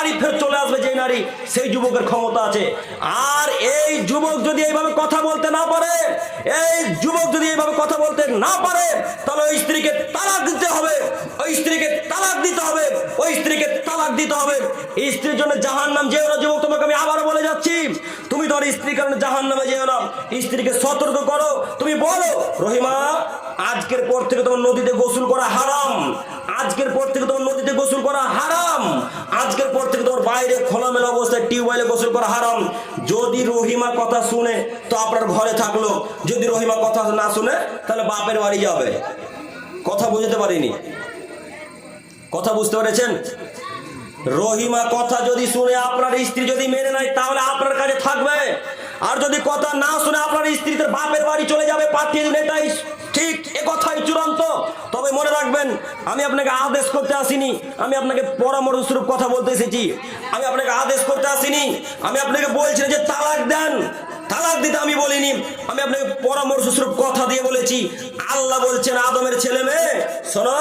বাড়ি ফের চলে আসবে যে নারী, সেই যুবকের ক্ষমতা আছে। আর এই যুবক যদি এইভাবে কথা বলতে না পারে, এই যুবক যদি এইভাবে কথা বলতে না পারে, তাহলে ওই স্ত্রীকে তালাক দিতে হবে। ওই স্ত্রীকে তালাক দিতে হবে। ওই স্ত্রীকে তালাক দিতে হবে। স্ত্রীর জন্য জাহান নাম যে ওরা যুবক, তোমাকে আমি তুমি তোমার স্ত্রীর কারণে জাহান নামে যেও না। স্ত্রীকে সতর্ক করো। তুমি বলো, রহিমা, আজকের পর থেকে তোমার নদীতে গোসল করা হারাম। আজকের পর থেকে তোমার নদীতে গোসল করা হারাম। আজকের পর থেকে তোমার বাইরে খোলামেলা অবস্থায় টিউবওয়েলে গোসল করা হারাম। যদি রহিমা কথা শুনে, তো আপনার ঘরে থাকল। যদি রহিমা কথা না শুনে, তাহলে বাপের বাড়ি যাবে। কথা বুঝতে পারিনি। কথা বুঝতে পেরেছেন? রহিমা কথা যদি শুনে আপনার স্ত্রী যদি মেনে নেয়, তাহলে আপনার কাছে থাকবে আর যদি কথা না শুনে আপনার স্ত্রী তার বাপের বাড়ি চলে যাবে, পাঠিয়ে দিন এটাই ঠিক এ কথাই চূড়ান্ত। তবে মনে রাখবেন, আমি আপনাকে আদেশ করতে আসিনি, আমি আপনাকে পরামর্শ কথা বলতে এসেছি। আমি আপনাকে আদেশ করতে আসিনি, আমি আপনাকে বলছি যে তালাক দেন। তালাক দিতে আমি বলিনি, আমি আপনাকে পরামর্শ স্বরূপ কথা দিয়ে বলেছি। আল্লাহ বলছেন, আদমের ছেলে মেয়ে, শোনো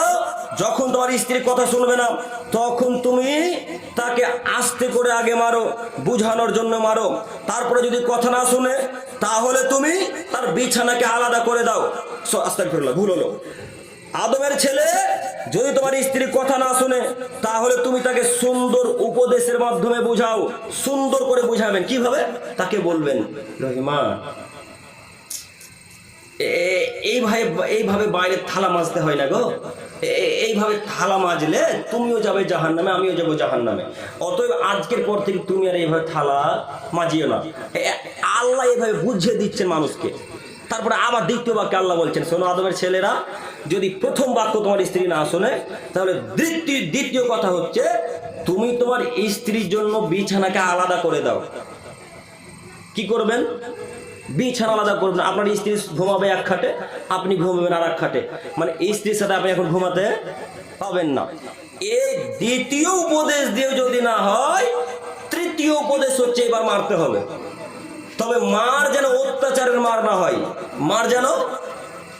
যখন তোমার স্ত্রীর কথা শুনবে না, তখন তুমি তাকে আস্তে করে আগে মারো, বুঝানোর জন্য মারো। তারপরে যদি কথা না শুনে, তাহলে তুমি তার বিছানাকে আলাদা করে দাও। আস্তে ভুল হলো। আদমের ছেলে, যদি তোমার স্ত্রীর কথা না শুনে, তাহলে তুমি তাকে সুন্দর উপদেশের মাধ্যমে বুঝাও। সুন্দর করে বুঝাবেন। কীভাবে? তাকে বলবেন, রহিমা, এ- এইভাবে এইভাবে বাইরে থালা মাজতে হয় না গো। এইভাবে থালা মাজলে তুমিও যাবে জাহান নামে আমিও যাব জাহান নামে অতএব আজকের পর থেকে তুমি আর এইভাবে থালা মাজিও না। আল্লাহ এইভাবে বুঝিয়ে দিচ্ছেন মানুষকে। তারপরে আবার দ্বিতীয় বাক্যে আল্লাহ বলছেন, শোনো আদমের ছেলেরা, যদি প্রথম বাক্য তোমার স্ত্রী না শোনে, তাহলে দ্বিতীয় দ্বিতীয় কথা হচ্ছে, তুমি তোমার স্ত্রীর জন্য বিছানাকে আলাদা করে দাও। কি করবেন? বিছানা আলাদা করবেন আপনার স্ত্রী ঘুমাবে এক খাটে, আপনি ঘুমাবেন আর এক খাটে। মানে স্ত্রীর সাথে আপনি এখন ঘুমাতে পাবেন না। এই দ্বিতীয় উপদেশ দিয়ে যদি না হয়, তৃতীয় উপদেশ হচ্ছে এবার মারতে হবে। তবে মার যেন অত্যাচারের মার না হয়। মার যেন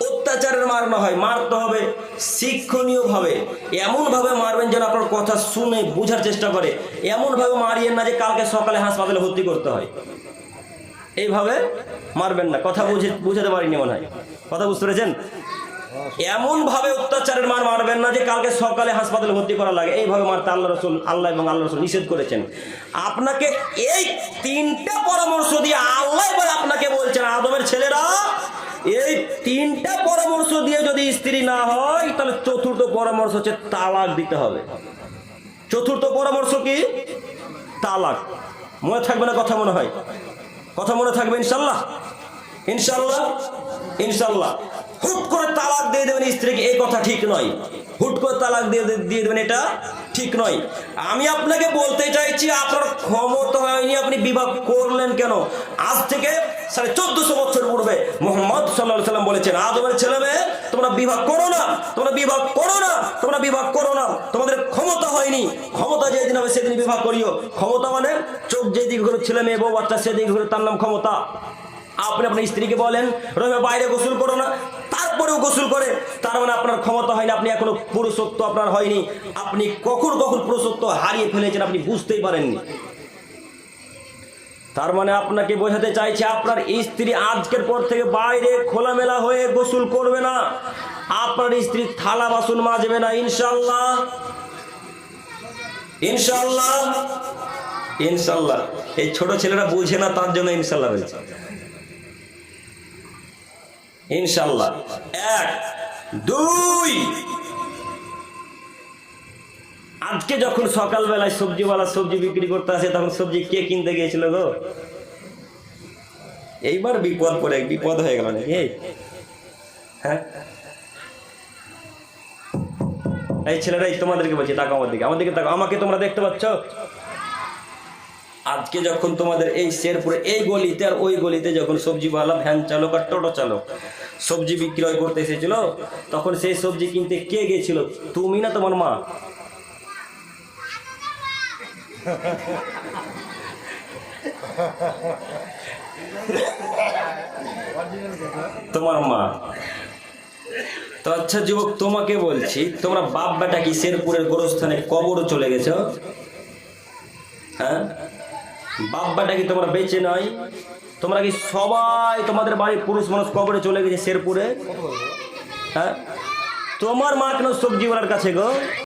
অত্যাচারের মার না হয়। মারতে হবে শিক্ষণীয় ভাবে এমন ভাবে মারবেন যেন আপনার কথা শুনে বোঝার চেষ্টা করে। এমন ভাবে মারিয়েন না যে কালকে সকালে হাসপাতালে ভর্তি করতে হয়। এইভাবে মারবেন না। কথা বুঝে, বুঝাতে পারিনি মনে হয়। কথা বুঝতে পেরেছেন? এমন ভাবে অত্যাচারের মার মারবেন না যে কালকে সকালে হাসপাতালে ভর্তি করা লাগে। এইভাবে মারতে আল্লাহ রসুল, আল্লাহ এবং আল্লাহ রসুল নিষেধ করেছেন। আপনাকে এই তিনটা পরামর্শ দিয়ে আল্লাহ এবার আপনাকে বলছেন, আদমের ছেলেরা, এই তিনটা পরামর্শ দিয়ে যদি স্ত্রী না হয়, তাহলে চতুর্থ পরামর্শ হচ্ছে তালাক দিতে হবে। চতুর্থ পরামর্শ কি? তালাক। মনে থাকবে না কথা মনে হয়? কথা মনে থাকবে, ইনশাল্লাহ। ইনশাল্লাহ ইনশাল্লাহ। হুট করে তালাক দিয়ে দেবেন স্ত্রীকে, এই কথা ঠিক নয়। হুট করে তালাক দিয়ে দিয়ে দেবেন এটা ঠিক নয়। আমি আপনাকে বলতে চাইছি, আপনার ক্ষমতা হয়নি, আপনি বিবাহ করলেন কেন? আজ থেকে সাড়ে চোদ্দশো বছর পূর্বে মোহাম্মদ সাল্লাহ সাল্লাম বলেছেন, আদমের ছেলে মেয়ে তোমরা বিবাহ করো না, তোমরা বিবাহ করো না, তোমরা বিবাহ করো না। তোমাদের ক্ষমতা হয়নি। ক্ষমতা যেদিন হবে, সেদিন বিবাহ করিও। ক্ষমতা মানে চোখ যেদিকে ঘুরে ছেলে মেয়ে বউ বাচ্চা সেদিকে ঘুরে তার নাম ক্ষমতা। আপনি আপনার স্ত্রীকে বলেন, রহিমা, বাইরে গোসল করো না। তারপরেও গোসল করে। তার মানে আপনার ক্ষমতা হয়নি, আপনি এখনও পুরুষত্ব আপনার হয়নি। আপনি কখন কখন পুরুষত্ব হারিয়ে ফেলেছেন, আপনি বুঝতেই পারেননি। তার মানে আপনাকে বোঝাতে চাইছে আপনার স্ত্রী আজকের পর থেকে বাইরে খোলামেলা হয়ে গোসল করবে না। আপনার স্ত্রী থালা বাসন মাজবে না ইনশাল্লাহ ইনশাল্লাহ ইনশাল্লাহ এই ছোট ছেলেরা বুঝে না, তার জন্য ইনশাল্লাহ বলছে। ইনশাল্লাহ এক, দুই। আজকে যখন সকালবেলায় সবজিওয়ালা সবজি বিক্রি করতে আসে, তখন সবজি কে কিনতে গিয়েছিল গো? এইবার বিপদ পড়ে, বিপদ হয়ে গেল নাকি? হ্যাঁ? এই ছেলেরাই তোমাদেরকে বলছি, তাকাও আমার দিকে আমার দিকে আমাকে তোমরা দেখতে পাচ্ছ? আজকে যখন তোমাদের এই শেরপুরে, এই গলিতে আর ওই গলিতে যখন সবজিওয়ালা ভ্যান চালক আর টোটো চালক সবজি বিক্রয় করতে এসেছিল, তখন সেই সবজি কিনতে কে গেছিল তুমি না তোমার মা? তোমার মা। তো আচ্ছা যুবক, তোমাকে বলছি, তোমরা বাপ বেটা কি শেরপুরের গোরস্থানে কবর চলে গেছো? হ্যাঁ? বাব্বাটা কি তোমরা বেঁচে নাই তোমরা কি সবাই তোমাদের বাড়ির পুরুষ মানুষ কবরে চলে গেছে শেরপুরে? হ্যাঁ? তোমার মা কেন সবজিওয়ালার কাছে গো?